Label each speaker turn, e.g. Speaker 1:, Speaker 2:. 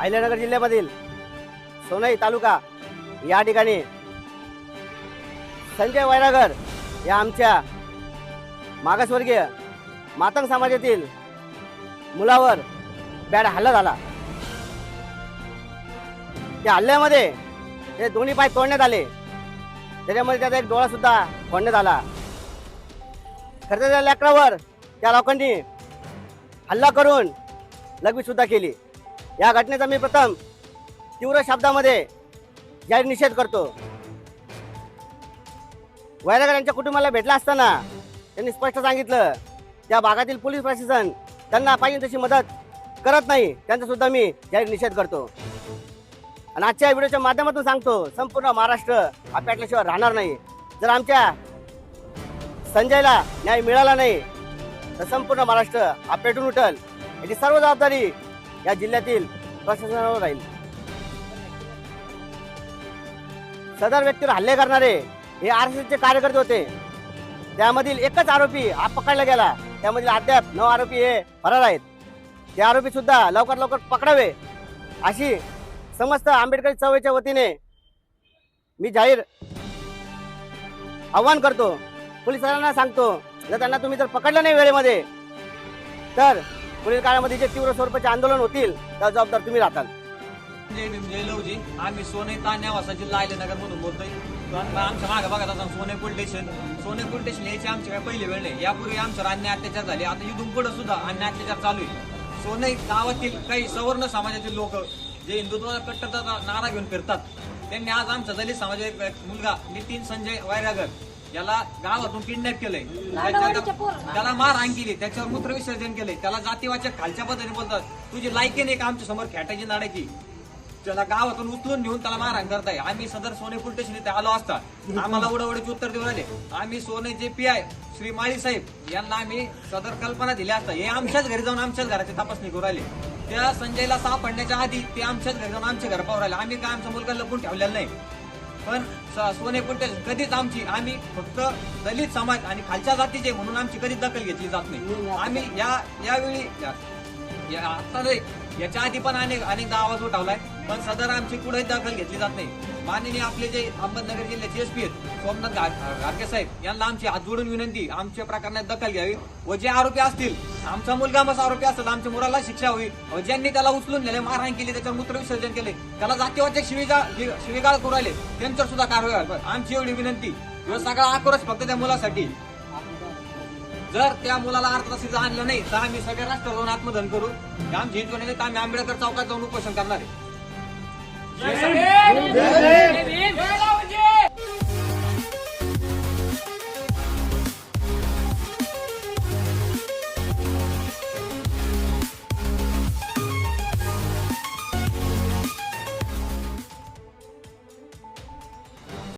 Speaker 1: अहिल्यानगर जिल्ह्यामधील सोनई तालुका या ठिकाणी संजय वैरागर या आमच्या मागासवर्गीय मातंग समाजातील मुलावर बॅड हल्ला झाला. त्या हल्ल्यामध्ये ते दोन्ही पाय तोडण्यात आले. त्याच्यामध्ये त्याचा एक डोळा सुद्धा फोडण्यात आला. खरं लॅकरावर त्या लेकरावर त्या लोकांनी हल्ला करून लघवी सुद्धा केली. या घटनेचा मी प्रथम तीव्र शब्दामध्ये जाहीर निषेध करतो. वैरागर यांच्या कुटुंबाला भेटला असताना त्यांनी स्पष्ट सांगितलं त्या भागातील पोलीस प्रशासन त्यांना पाहिजे तशी मदत करत नाही त्यांचा सुद्धा मी जाहीर निषेध करतो. आणि आजच्या व्हिडिओच्या माध्यमातून सांगतो संपूर्ण महाराष्ट्र आपल्याशिवाय पेटल्याशिवाय राहणार नाही. जर आमच्या संजयला न्याय मिळाला नाही तर संपूर्ण महाराष्ट्र हा पेटून उठल. याची सर्व जबाबदारी या जिल्ह्यातील प्रशासनावर राहील. सदर व्यक्तीवर हल्ले करणारे हे आर एस एसचे कार्यकर्ते होते. त्यामधील एकच आरोपी हा पकडला गेला. त्यामधील अद्याप नऊ आरोपी हे फरार आहेत. ते आरोपी सुद्धा लवकर लवकर पकडावे अशी समस्त आंबेडकरी चळवळीच्या वतीने मी जाहीर आव्हान करतो. पोलिसांना सांगतो जर त्यांना तुम्ही जर पकडलं नाही वेळेमध्ये तर पुढील काळामध्ये जे तीव्र स्वरूपाचे आंदोलन होतील त्या जबाबदार तुम्ही राहताल.
Speaker 2: जय लवजी आम्ही सोने तान्यावासा जिल्हा अहिल्यानगर मधून बोलतोय. आमच्या मागे बघा आता Sone police station. Sone police station यायची आमची काय पहिली वेळ नाही. यापूर्वी आमच्यावर अन्य अत्याचार झाले. आता इथून पुढे सुद्धा अन्य अत्याचार चालू आहे. सोने गावातील काही सवर्ण समाजातील लोक जे हिंदुत्वाचा कट्टरचा नारा घेऊन फिरतात त्यांनी आज आमचा दलित समाजाचा एक मुलगा नितीन संजय वैरागर याला गावातून किडनॅप केलंय. त्याच्या- त्याला मारहाण केली. त्याच्यावर मूत्र विसर्जन केलंय. त्याला जातीवाचक खालच्या पद्धतीने बोलतात तुझी लायकी नाही का आमच्यासमोर खेटायची नाडायची त्याला गावातून उचलून घेऊन त्याला मारहाण करताय. आम्ही सदर सोने पोलीस स्टेशन इथे आलो असता. आम्हाला उडवडीचे उत्तर देऊ राहिले. आम्ही सोने जे पी आय श्री माळी साहेब यांना आम्ही सदर कल्पना दिल्या असता. हे आमच्याच घरी जाऊन आमच्याच घराची तपासणी करू राहिले. त्या संजयला सापडण्याच्या आधी ते आमच्याच घरी जाऊन आमच्या घर पाहू राहिले आम्ही काय आमचा मुलगा लपून ठेवलेला नाही. पण स- सोने स्टेशन कधीच आमची आम्ही फक्त दलित समाज आणि खालच्या जातीचे म्हणून आमची कधीच दखल घेतली जात नाही. आम्ही या यावेळी या- या- आता नाही याच्या आधी पण अनेक अनेकदा आवाज उठवलाय पण सदर आमची कुठेही दखल घेतली जात नाही. माननीय आपले जे अहमदनगर जिल्ह्याचे एसपी आहेत सोमनाथ गाडगे साहेब यांना आमची हात जोडून विनंती आमच्या प्रकरणात दखल घ्यावी व जे आरोपी असतील आमचा मुलगा मस आरोपी असतात आमच्या मुलाला शिक्षा होईल. ज्यांनी त्याला उचलून नेले मारहाण केली त्याच्यावर मूत्र विसर्जन केले त्याला जातीवाचक शिवीगा शिवीगाळ करू राहिले त्यांच्यावर सुद्धा कारवाई व्हावी. आमची एवढी विनंती. ह्यो सगळा आक्रोश फक्त त्या मुलासाठी. जर त्या मुलाला अर्ध आणलं नाही तर आम्ही सगळ्या राष्ट्र जाऊन आत्मधन करू. आमची हिंदू नाही तर आम्ही आंबेडकर चौकात जाऊन उपोषण करणार आहे.